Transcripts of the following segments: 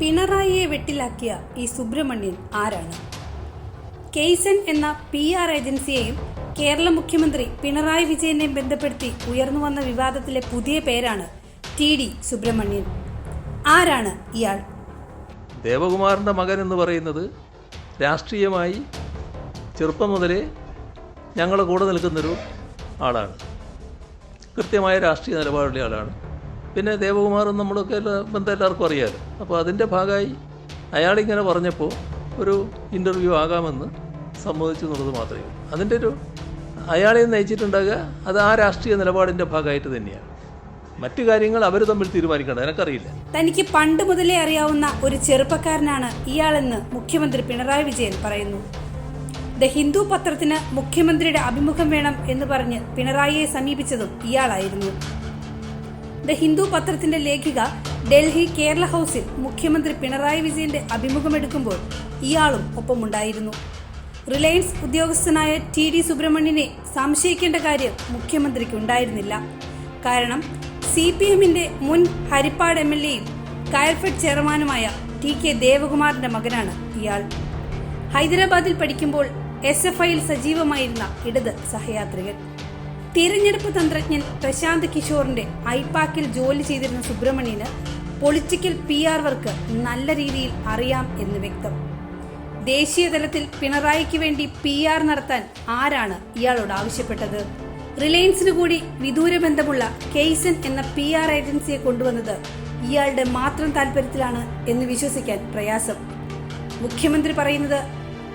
പിണറായിയെ വെട്ടിലാക്കിയ ഈ സുബ്രഹ്മണ്യൻ ആരാണ്? കെയ്സൺ എന്ന പി ആർ ഏജൻസിയെയും കേരള മുഖ്യമന്ത്രി പിണറായി വിജയനെയും ബന്ധപ്പെടുത്തി ഉയർന്നു വന്ന വിവാദത്തിലെ പുതിയ പേരാണ് ടി ഡി സുബ്രഹ്മണ്യൻ. ആരാണ് ഇയാൾ? ദേവകുമാറിന്റെ മകൻ എന്ന് പറയുന്നത് രാഷ്ട്രീയമായി ചെറുപ്പം മുതലേ ഞങ്ങളുടെ കൂടെ നിൽക്കുന്നൊരു ആളാണ്. കൃത്യമായ രാഷ്ട്രീയ നിലപാടുള്ള ആളാണ്. പിന്നെ ദേവകുമാറും നമ്മളൊക്കെ ബന്ധം എല്ലാവർക്കും അറിയാമല്ലോ അപ്പോൾ അതിന്റെ ഭാഗമായി അയാളിങ്ങനെ പറഞ്ഞപ്പോൾ ഒരു ഇന്റർവ്യൂ ആകാമെന്ന് സമ്മതിച്ചു എന്നുള്ളത് മാത്രമേ ഉള്ളൂ. അതിന്റെ ഒരു അയാളെ നയിച്ചിട്ടുണ്ടാകുക അത് ആ രാഷ്ട്രീയ നിലപാടിന്റെ ഭാഗമായിട്ട് തന്നെയാണ്. മറ്റു കാര്യങ്ങൾ അവർ തമ്മിൽ തീരുമാനിക്കണം എനിക്കറിയില്ല. തനിക്ക് പണ്ട് മുതലേ അറിയാവുന്ന ഒരു ചെറുപ്പക്കാരനാണ് ഇയാളെന്ന് മുഖ്യമന്ത്രി പിണറായി വിജയൻ പറയുന്നു. ദ ഹിന്ദു പത്രത്തിന് മുഖ്യമന്ത്രിയുടെ അഭിമുഖം വേണം എന്ന് പറഞ്ഞ് പിണറായിയെ സമീപിച്ചതും ഇയാളായിരുന്നു. ദ ഹിന്ദു പത്രത്തിന്റെ ലേഖിക ഡൽഹി കേരള ഹൗസിൽ മുഖ്യമന്ത്രി പിണറായി വിജയന്റെ അഭിമുഖമെടുക്കുമ്പോൾ ഇയാളും ഒപ്പമുണ്ടായിരുന്നു. റിലയൻസ് ഉദ്യോഗസ്ഥനായ ടി ഡി സുബ്രഹ്മണ്യനെ സംശയിക്കേണ്ട കാര്യം മുഖ്യമന്ത്രിക്ക് ഉണ്ടായിരുന്നില്ല. കാരണം സി പി എമ്മിന്റെ മുൻ ഹരിപ്പാട് എം എൽ എയും കയർഫെഡ് ചെയർമാനുമായ ടി കെ ദേവകുമാറിന്റെ മകനാണ് ഇയാൾ. ഹൈദരാബാദിൽ പഠിക്കുമ്പോൾ എസ് എഫ് ഐയിൽ സജീവമായിരുന്ന ഇടത് സഹയാത്രികൻ. തിരഞ്ഞെടുപ്പ് തന്ത്രജ്ഞൻ പ്രശാന്ത് കിഷോറിന്റെ ഐപാക്കിൽ ജോലി ചെയ്തിരുന്ന സുബ്രഹ്മണ്യന് പൊളിറ്റിക്കൽ പി ആർ വർക്ക് നല്ല രീതിയിൽ അറിയാം എന്ന് വ്യക്തം. ദേശീയ തലത്തിൽ പിണറായിക്ക് വേണ്ടി പി ആർ നടത്താൻ ആരാണ് ഇയാളോട് ആവശ്യപ്പെട്ടത്? റിലയൻസിന് കൂടി വിദൂര ബന്ധമുള്ള കെയ്സൻ എന്ന പി ആർ ഏജൻസിയെ കൊണ്ടുവന്നത് ഇയാളുടെ മാത്രം താല്പര്യത്തിലാണ് എന്ന് വിശ്വസിക്കാൻ പ്രയാസം. മുഖ്യമന്ത്രി പറയുന്നത്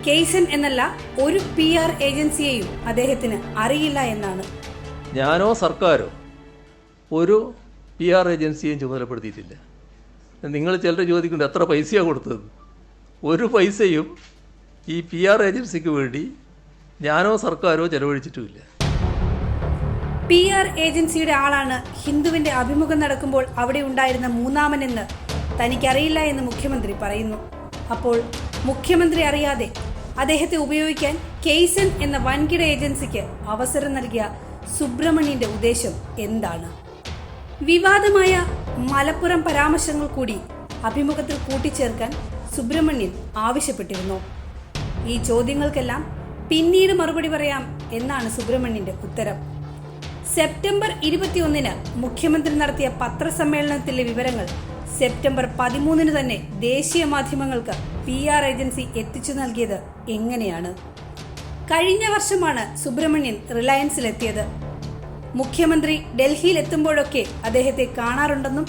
കെയ്സൻ എന്നല്ല ഒരു പി ആർ ഏജൻസിയെയും അദ്ദേഹത്തിന് അറിയില്ല എന്നാണ്. ഞാനോ സർക്കാരോ ഒരു പി ആർ ഏജൻസിയും ചുമതലപ്പെടുത്തിയിട്ടില്ല. നിങ്ങൾ ചിലർ ചോദിക്കുന്നുണ്ട് എത്ര പൈസയാണ് കൊടുത്തത്? ഒരു പൈസയും ഈ പി ആർ ഏജൻസിക്ക് വേണ്ടി ഞാനോ സർക്കാരോ ചെലവഴിച്ചിട്ടുമില്ല. പി ആർ ഏജൻസിയുടെ ആളാണ് ഹിന്ദുവിന്റെ അഭിമുഖം നടക്കുമ്പോൾ അവിടെ ഉണ്ടായിരുന്ന മൂന്നാമനെന്ന് തനിക്കറിയില്ല എന്ന് മുഖ്യമന്ത്രി പറയുന്നു. അപ്പോൾ മുഖ്യമന്ത്രി അറിയാതെ അദ്ദേഹത്തെ ഉപയോഗിക്കാൻ കെയ്സൻ എന്ന വൻകിട ഏജൻസിക്ക് അവസരം നൽകിയ സുബ്രഹ്മണ്യന്റെ ഉദ്ദേശം എന്താണ്? വിവാദമായ മലപ്പുറം പരാമർശങ്ങൾ കൂടി അഭിമുഖത്തിൽ കൂട്ടിച്ചേർക്കാൻ സുബ്രഹ്മണ്യൻ ആവശ്യപ്പെട്ടിരുന്നു. ഈ ചോദ്യങ്ങൾക്കെല്ലാം പിന്നീട് മറുപടി പറയാം എന്നാണ് സുബ്രഹ്മണ്യന്റെ ഉത്തരം. സെപ്റ്റംബർ ഇരുപത്തിയൊന്നിന് മുഖ്യമന്ത്രി നടത്തിയ പത്രസമ്മേളനത്തിലെ വിവരങ്ങൾ സെപ്റ്റംബർ പതിമൂന്നിന് തന്നെ ദേശീയ മാധ്യമങ്ങൾക്ക് പി ആർ ഏജൻസി എത്തിച്ചു നൽകിയത് എങ്ങനെയാണ്? കഴിഞ്ഞ വർഷമാണ് സുബ്രഹ്മണ്യൻ റിലയൻസിലെത്തിയത്. മുഖ്യമന്ത്രി ഡൽഹിയിൽ എത്തുമ്പോഴൊക്കെ അദ്ദേഹത്തെ കാണാറുണ്ടെന്നും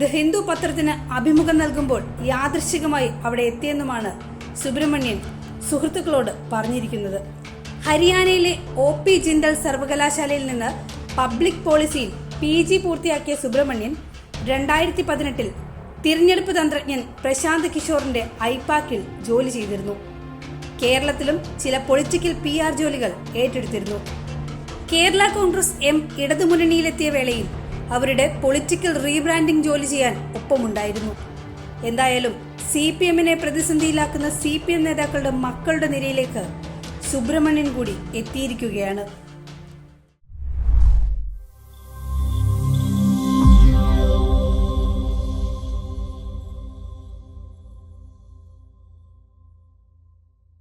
ദ ഹിന്ദു പത്രത്തിന് അഭിമുഖം നൽകുമ്പോൾ യാദൃശികമായി അവിടെ എത്തിയെന്നുമാണ് സുബ്രഹ്മണ്യൻ സുഹൃത്തുക്കളോട് പറഞ്ഞിരിക്കുന്നത്. ഹരിയാനയിലെ ഒ പി ജിൻഡൽ സർവകലാശാലയിൽ നിന്ന് പബ്ലിക് പോളിസിയിൽ പി ജി പൂർത്തിയാക്കിയ സുബ്രഹ്മണ്യൻ രണ്ടായിരത്തി പതിനെട്ടിൽ തിരഞ്ഞെടുപ്പ് തന്ത്രജ്ഞൻ പ്രശാന്ത് കിഷോറിന്റെ ഐപാക്കിൽ ജോലി ചെയ്തിരുന്നു. കേരളത്തിലും ചില പൊളിറ്റിക്കൽ പി ആർ ജോലികൾ ഏറ്റെടുത്തിരുന്നു. കേരള കോൺഗ്രസ് എം ഇടതുമുന്നണിയിലെത്തിയ വേളയിൽ അവരുടെ പൊളിറ്റിക്കൽ റീബ്രാൻഡിംഗ് ജോലി ചെയ്യാൻ ഒപ്പമുണ്ടായിരുന്നു. എന്തായാലും സി പി എമ്മിനെ പ്രതിസന്ധിയിലാക്കുന്ന സി പി എം നേതാക്കളുടെ മക്കളുടെ നിരയിലേക്ക് സുബ്രഹ്മണ്യൻ കൂടി എത്തിയിരിക്കുകയാണ്.